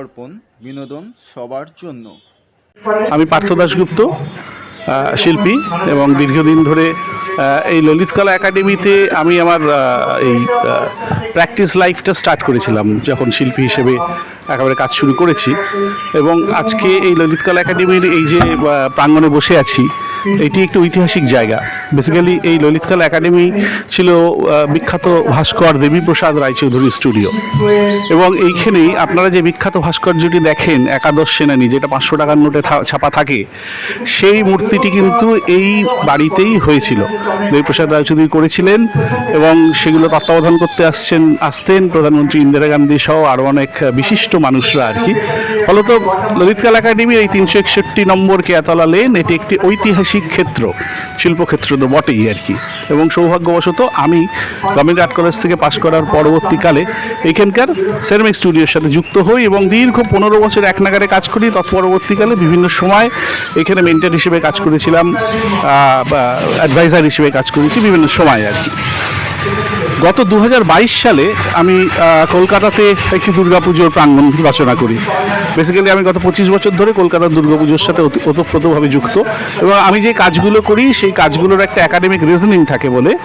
দর্পণ বিনোদন সবার জন্য। আমি পার্থ দাশগুপ্ত শিল্পী এবং দীর্ঘদিন ধরে এই ললিতকলা একাডেমিতে আমি আমার এই প্র্যাকটিস লাইফটা স্টার্ট করেছিলাম, যখন শিল্পী হিসেবে একেবারে কাজ শুরু করেছি। এবং আজকে এই ললিতকলা একাডেমির এই যে প্রাঙ্গণে বসে আছি এটি একটি ঐতিহাসিক জায়গা। বেসিক্যালি এই ললিতকলা একাডেমি ছিল বিখ্যাত ভাস্কর দেবীপ্রসাদ রায়চৌধুরী স্টুডিও এবং এইখানেই আপনারা যে বিখ্যাত ভাস্কর্যটি দেখেন, একাদশ সেনানি, যেটা পাঁচশো টাকার নোটে ছাপা থাকে, সেই মূর্তিটি কিন্তু এই বাড়িতেই হয়েছিল। দেবীপ্রসাদ রায়চৌধুরী করেছিলেন এবং সেগুলো তত্ত্বাবধান করতে আসছেন, আসতেন প্রধানমন্ত্রী ইন্দিরা গান্ধী সহ আরও অনেক বিশিষ্ট মানুষরা আর কি। ফলত ললিতকলা একাডেমির এই তিনশো একষট্টি নম্বর কেয়াতলা লেন এটি একটি ঐতিহাসিক ক্ষেত্র শিল্পক্ষেত্র তো বটেই আর কি। এবং সৌভাগ্যবশত আমি গভর্নমেন্ট আর্ট কলেজ থেকে পাশ করার পরবর্তীকালে এখানকার সেরামিক স্টুডিওর সাথে যুক্ত হই এবং দীর্ঘ পনেরো বছর এক নাগারে কাজ করি। তৎপরবর্তীকালে বিভিন্ন সময় এখানে মেন্টার হিসেবে কাজ করেছিলাম অ্যাডভাইজার হিসেবে কাজ করেছি বিভিন্ন সময় আর কি। গত দু হাজার বাইশ সালে আমি কলকাতাতে একটি দুর্গাপুজোর প্রাঙ্গণ রচনা করি। বেসিক্যালি আমি গত পঁচিশ বছর ধরে কলকাতার দুর্গাপুজোর সাথে ওত- ওতপ্রোতভাবে যুক্ত। এবং আমি যে কাজগুলো করি, সেই কাজগুলোর একটা একাডেমিক রিজনিং থাকে বলে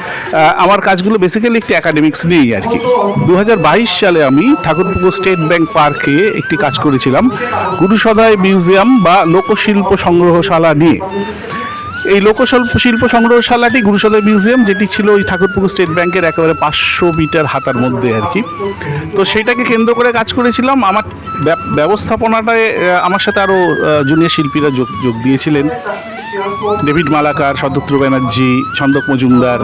আমার কাজগুলো বেসিক্যালি একটি একাডেমিক্স নিয়েই আর কি। দু হাজার বাইশ সালে আমি ঠাকুরপুকুর স্টেট ব্যাংক পার্কে একটি কাজ করেছিলাম, গুরুসদায় মিউজিয়াম বা লোকশিল্প সংগ্রহশালা নিয়ে। এই লোকশিল্প শিল্প সংগ্রহশালাটি গুরুসদয় মিউজিয়াম, যেটি ছিল ওই ঠাকুরপুকুর স্টেট ব্যাংকের একেবারে পাঁচশো মিটার হাতার মধ্যে আর কি। তো সেটাকে কেন্দ্র করে কাজ করেছিলাম। আমার ব্যব- ব্যবস্থাপনাটায় আমার সাথে আরও জুনিয়র শিল্পীরা যোগ যোগ দিয়েছিলেন। ডেভিড মালাকার সদত্র ব্যানার্জি, ছন্দক মজুমদার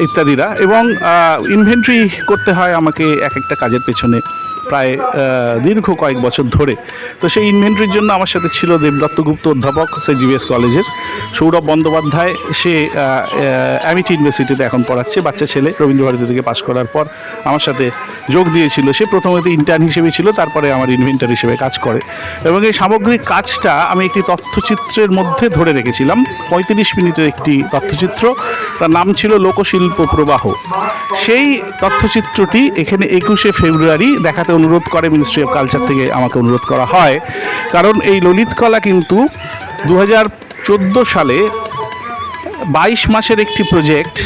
ইত্যাদিরা। এবং ইনভেন্ট্রি করতে হয় আমাকে এক একটা কাজের পেছনে। প্রায় দীর্ঘ কয়েক বছর ধরে। তো সেই ইনভেন্টরির জন্য আমার সাথে ছিল দেবদত্ত গুপ্ত অধ্যাপক, সে জিবিএস কলেজের। সৌরভ বন্দ্যোপাধ্যায়, সে অ্যামিটি ইউনিভার্সিটিতে এখন পড়াচ্ছে, বাচ্চা ছেলে, রবীন্দ্রভারতী থেকে পাশ করার পর আমার সাথে যোগ দিয়েছিল। সে প্রথমত ইন্টার্ন হিসেবে ছিল, তারপরে আমার ইনভেন্টার হিসেবে কাজ করে। এবং এই সামগ্রিক কাজটা আমি একটি তথ্যচিত্রের মধ্যে ধরে রেখেছিলাম। পঁয়ত্রিশ মিনিটের একটি তথ্যচিত্র, তার নাম ছিল লোকশিল্প প্রবাহ। সেই তথ্যচিত্রটি এখানে একুশে ফেব্রুয়ারি দেখাতে অনুরোধ করে মিনিস্ট্রি অফ কালচার থেকে আমাকে অনুরোধ করা হয়। কারণ এই ললিতকলা কিন্তু দু হাজার চোদ্দ সালে বাইশ মাসের একটি project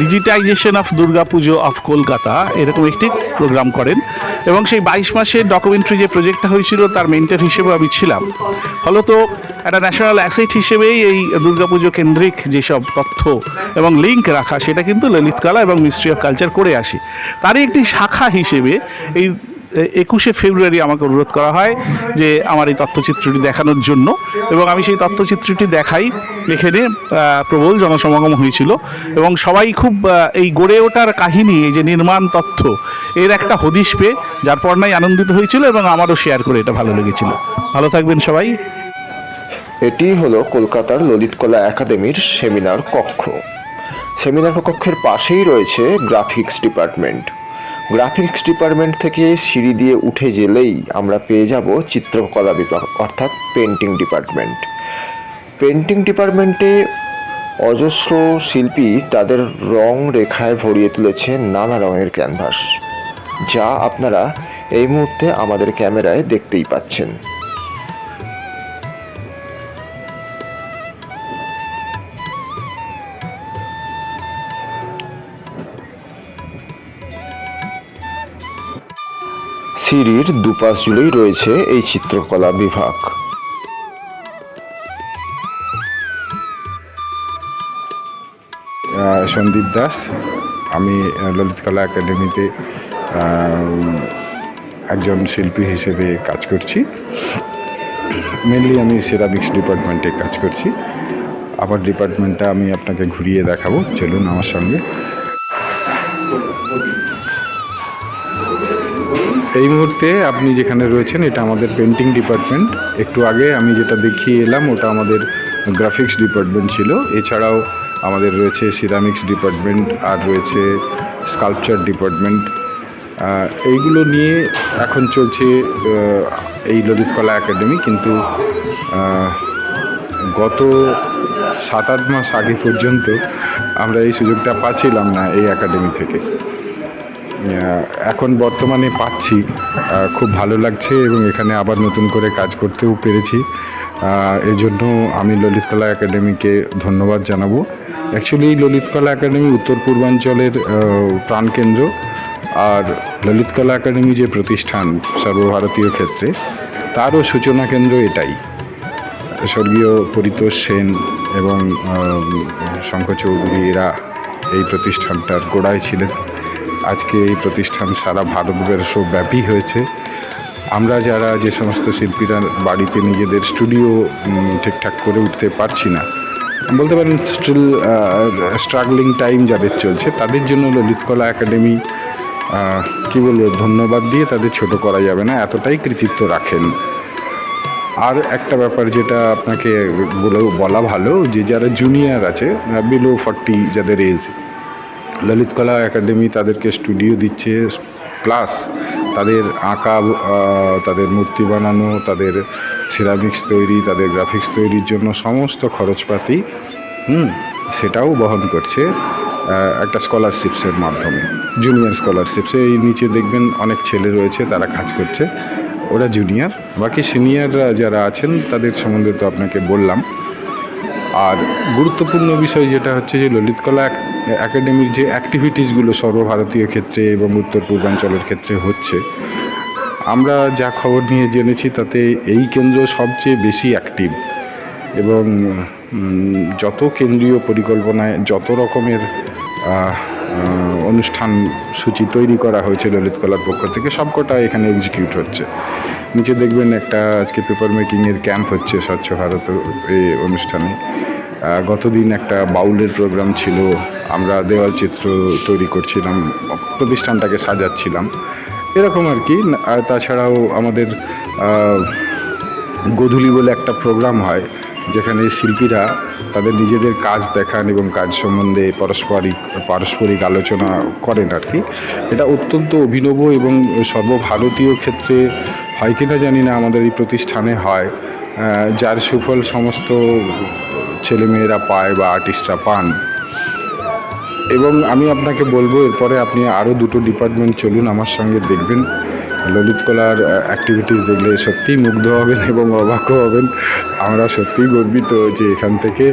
digitisation of Durgapuja of Kolkata এরকম একটি প্রোগ্রাম করেন। এবং সেই বাইশ মাসের ডকুমেন্টারি যে প্রজেক্টটা হয়েছিল, তার মেন্টার হিসেবে আমি ছিলাম। ফলত একটা ন্যাশনাল অ্যাসেট হিসেবেই এই দুর্গাপুজো কেন্দ্রিক যেসব তথ্য এবং লিঙ্ক রাখা, সেটা কিন্তু ললিতকলা এবং মিনিস্ট্রি অফ কালচার করে আসি। তারই একটি শাখা হিসেবে এই একুশে ফেব্রুয়ারি আমাকে অনুরোধ করা হয় যে আমার এই তথ্যচিত্রটি দেখানোর জন্য। এবং আমি সেই তথ্যচিত্রটি দেখাই, এখানে প্রবল জনসমাগম হয়েছিল। এবং সবাই খুব এই গড়ে ওঠার কাহিনী যে নির্মাণ তথ্য, এর একটা হদিশ পেয়ে যার পর নাই আনন্দিত হয়েছিল এবং আমারও শেয়ার করে এটা ভালো লেগেছিল। ভালো থাকবেন সবাই। এটি হলো কলকাতার ললিতকলা একাডেমির সেমিনার কক্ষ। সেমিনার কক্ষের পাশেই রয়েছে গ্রাফিক্স ডিপার্টমেন্ট গ্রাফিক্স ডিপার্টমেন্ট থেকে সিঁড়ি দিয়ে উঠে গেলেই আমরা পেয়ে যাব চিত্রকলা বিভাগ, অর্থাৎ পেন্টিং ডিপার্টমেন্ট পেন্টিং ডিপার্টমেন্টে অজস্র শিল্পী তাদের রং রেখায় ভরিয়ে তুলেছে নানা রঙের ক্যানভাস যা আপনারা এই মুহূর্তে আমাদের ক্যামেরায় দেখতেই পাচ্ছেন। সিঁড়ির দুপাশ জুড়েই রয়েছে এই চিত্রকলা বিভাগ। সন্দীপ দাস, আমি ললিতকলা একাডেমিতে একজন শিল্পী হিসেবে কাজ করছি। মেনলি আমি সেরামিক্স ডিপার্টমেন্টে কাজ করছি। আমার ডিপার্টমেন্টটা আমি আপনাকে ঘুরিয়ে দেখাবো। চলুন আমার সঙ্গে। এই মুহূর্তে আপনি যেখানে রয়েছেন, এটা আমাদের পেন্টিং ডিপার্টমেন্ট একটু আগে আমি যেটা দেখিয়ে এলাম, ওটা আমাদের গ্রাফিক্স ডিপার্টমেন্ট ছিল। এছাড়াও আমাদের রয়েছে সিরামিক্স ডিপার্টমেন্ট আর রয়েছে স্কাল্পচার ডিপার্টমেন্ট এইগুলো নিয়ে এখন চলছে এই ললিতকলা একাডেমি কিন্তু গত সাত আট মাস আগে পর্যন্ত আমরা এই সুযোগটা পাচ্ছিলাম না এই একাডেমি থেকে। এখন বর্তমানে পাচ্ছি। খুব ভালো লাগছে এবং এখানে আবার নতুন করে কাজ করতেও পেরেছি। আহ, এর জন্য আমি ললিতকলা একাডেমিকে ধন্যবাদ জানাব। অ্যাকচুয়ালি এই ললিতকলা একাডেমি উত্তর পূর্বাঞ্চলের প্রাণকেন্দ্র। আর ললিতকলা একাডেমি যে প্রতিষ্ঠান সর্বভারতীয় ক্ষেত্রে তারও সূচনা কেন্দ্র এটাই। স্বর্গীয় পরিতোষ সেন এবং শঙ্খ চৌধুরী এরা এই প্রতিষ্ঠানটার গোড়ায় ছিলেন। আজকে এই প্রতিষ্ঠান সারা ভারতবর্ষ ব্যাপী হয়েছে। আমরা যারা যে সমস্ত শিল্পীরা বাড়িতে নিজেদের স্টুডিও ঠিকঠাক করে উঠতে পারছি না, বলতে পারেন স্টিল স্ট্রাগলিং টাইম যাদের চলছে, তাদের জন্য ললিতকলা একাডেমি কী বলব, ধন্যবাদ দিয়ে তাদের ছোট করা যাবে না, এতটাই কৃতিত্ব রাখেন। আর একটা ব্যাপার যেটা আপনাকে বলে, বলা ভালো, যে যারা জুনিয়র আছে বিলো ফর্টি যাদের এজ ললিতকলা একাডেমি তাদেরকে স্টুডিও দিচ্ছে, প্লাস তাদের আঁকা তাদের মূর্তি বানানো, তাদের সিরামিক্স তৈরি, তাদের গ্রাফিক্স তৈরির জন্য সমস্ত খরচপাতি, হুম, সেটাও বহন করছে একটা স্কলারশিপসের মাধ্যমে, জুনিয়র স্কলারশিপসে। এই নিচে দেখবেন অনেক ছেলে রয়েছে, তারা কাজ করছে। ওরা জুনিয়র, বাকি সিনিয়ররা যারা আছেন, তাদের সম্বন্ধে তো আপনাকে বললাম। আর গুরুত্বপূর্ণ বিষয় যেটা হচ্ছে যে ললিতকলা একাডেমির যে অ্যাক্টিভিটিসগুলো সর্বভারতীয় ক্ষেত্রে এবং উত্তর পূর্বাঞ্চলের ক্ষেত্রে হচ্ছে, আমরা যা খবর নিয়ে জেনেছি তাতে এই কেন্দ্র সবচেয়ে বেশি অ্যাক্টিভ এবং যত কেন্দ্রীয় পরিকল্পনায় যত রকমের অনুষ্ঠান সূচি তৈরি করা হয়েছে ললিতকলার পক্ষ থেকে, সবকটা এখানে এক্সিকিউট হচ্ছে। নিচে দেখবেন একটা আজকে পেপার মেকিংয়ের ক্যাম্প হচ্ছে স্বচ্ছ ভারত এই অনুষ্ঠানে। গতদিন একটা বাউলের প্রোগ্রাম ছিল। আমরা দেওয়াল চিত্র তৈরি করছিলাম, প্রতিষ্ঠানটাকে সাজাচ্ছিলাম। এরকম আর কি তাছাড়াও আমাদের গোধূলি বলে একটা প্রোগ্রাম হয়, যেখানে শিল্পীরা তাদের নিজেদের কাজ দেখান এবং কাজ সম্বন্ধে পারস্পরিক পারস্পরিক আলোচনা করেন আর কি। এটা অত্যন্ত অভিনব এবং সর্বভারতীয় ক্ষেত্রে হয় কিনা জানি না আমাদের এই প্রতিষ্ঠানে হয়। যার সুফল সমস্ত ছেলেমেয়েরা পায় বা আর্টিস্টরা পান। এবং আমি আপনাকে বলব, এরপরে আপনি আরও দুটো ডিপার্টমেন্ট চলুন আমার সঙ্গে দেখবেন। ললিতকলার অ্যাক্টিভিটিস দেখলে সত্যিই মুগ্ধ হবেন এবং অবাকও হবেন। আমরা সত্যিই গর্বিত যে এখান থেকে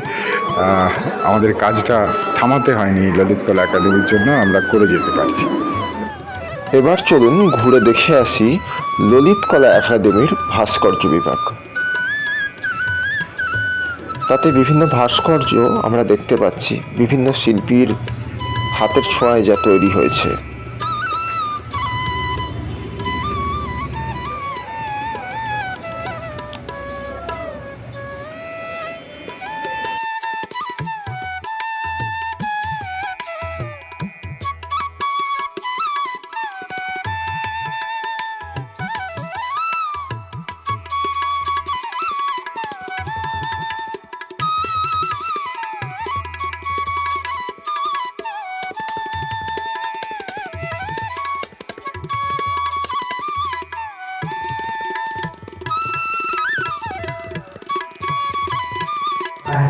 আমাদের কাজটা থামাতে হয়নি ললিতকলা একাডেমির জন্য, আমরা করে যেতে পারছি। এবার চলুন ঘুরে দেখে আসি ললিত কলা একাডেমির ভাস্কর্য বিভাগ। তাতে বিভিন্ন ভাস্কর্য আমরা দেখতে পাচ্ছি। বিভিন্ন শিল্পীর হাতের ছোঁয়ায় যা তৈরি হয়েছে।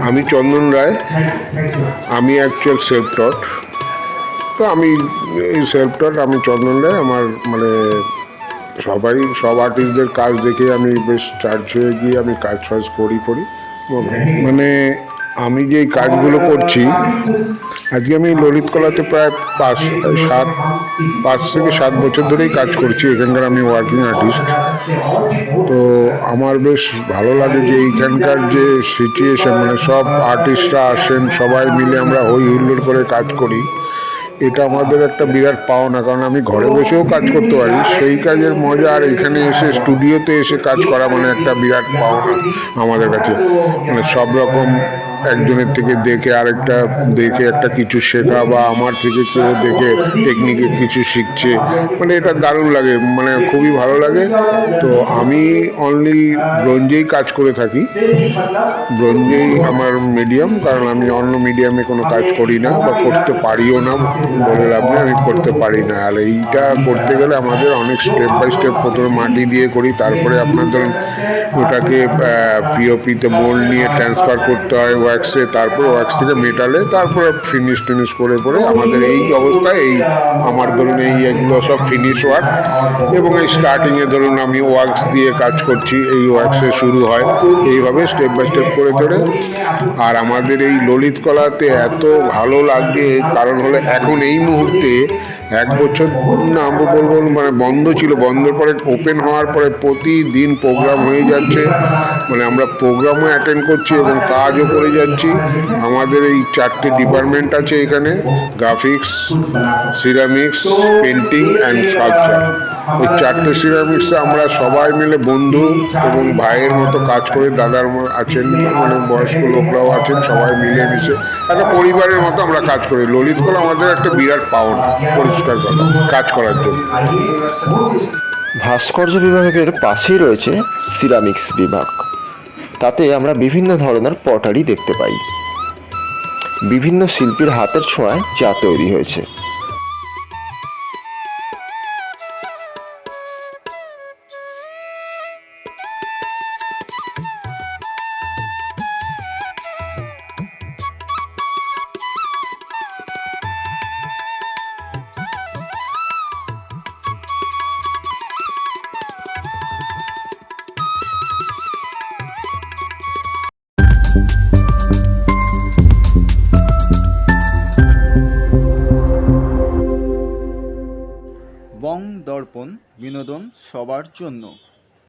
আমি চন্দন রায়। আমি অ্যাকচুয়াল সেলফ টট তো আমি এই সেলফ টট আমি চন্দন রায় আমার মানে সবাই সব আর্টিস্টদের কাজ দেখে আমি বেশ চার্জ হয়ে গিয়ে আমি কাজ ফাজ করি করি। মানে আমি যে কাজগুলো করছি আজকে আমি ললিত কলাতে প্রায় পাঁচ, সাত, পাঁচ থেকে সাত বছর ধরেই কাজ করছি, এখানকার আমি ওয়ার্কিং আর্টিস্ট তো আমার বেশ ভালো লাগে যে এইখানকার যে সিচুয়েশন মানে সব আর্টিস্টরা আসেন, সবাই মিলে আমরা হই হুল্লোড় করে কাজ করি। এটা আমাদের একটা বিরাট পাওনা, কারণ আমি ঘরে বসেও কাজ করতে পারি। সেই কাজের মজা আর এখানে এসে স্টুডিওতে এসে কাজ করা মানে একটা বিরাট পাওনা আমাদের কাছে। মানে সব রকম একজনের থেকে দেখে আরেকটা দেখে একটা কিছু শেখা বা আমার থেকে কেউ দেখে টেকনিকে কিছু শিখছে। মানে এটা দারুণ লাগে মানে খুবই ভালো লাগে। তো আমি অনলি ব্রোঞ্জেই কাজ করে থাকি। ব্রোঞ্জেই আমার মিডিয়াম কারণ আমি অন্য মিডিয়ামে কোনো কাজ করি না বা করতে পারিও না বলে লাভ নেই, আমি করতে পারি না। আর এইটা করতে গেলে আমাদের অনেক স্টেপ বাই স্টেপ প্রথমে মাটি দিয়ে করি তারপরে আপনার ধরুন ওটাকে পিওপিতে মোল্ড নিয়ে ট্রান্সফার করতে হয় ওয়ার ওয়াক্সে তারপর ওয়াক্স থেকে মেটালে তারপরে ফিনিশ টিনিশ করে পরে আমাদের এই অবস্থায় এই আমার ধরুন এই এগুলো সব ফিনিশ ওয়ার্ক এবং এই স্টার্টিংয়ে ধরুন আমি ওয়াক্স দিয়ে কাজ করছি এই ওয়াক্সে শুরু হয়। এইভাবে স্টেপ বাই স্টেপ করে চলে। আর আমাদের এই ললিত কলাতে এত ভালো লাগে কারণ হলো এখন এই মুহূর্তে এক বছর না আমি বলব মানে বন্ধ ছিল বন্ধের পরে ওপেন হওয়ার পরে প্রতিদিন প্রোগ্রাম হয়ে যাচ্ছে। মানে আমরা প্রোগ্রামও অ্যাটেন্ড করছি এবং কাজও করে যাচ্ছি। আমাদের এই চারটে ডিপার্টমেন্ট আছে এখানে graphics ceramics painting and sculpture ওই চারটে সিরামিক্সে আমরা সবাই মিলে বন্ধু এবং ভাইয়ের মতো কাজ করে দাদার আছেন মানে বয়স্ক লোকরাও আছেন, সবাই মিলে মিশে একটা পরিবারের মতো আমরা কাজ করি। ললিত কলা আমাদের একটা বিরাট পাওনা। পরিষ্কার করা কাজ করার জন্য। ভাস্কর্য বিভাগের পাশেই রয়েছে সিরামিক্স বিভাগ। তাতে আমরা বিভিন্ন ধরনের পটারি দেখতে পাই। বিভিন্ন শিল্পীর হাতের ছোঁয়ায় যা তৈরি হয়েছে। বিনোদন সবার জন্য।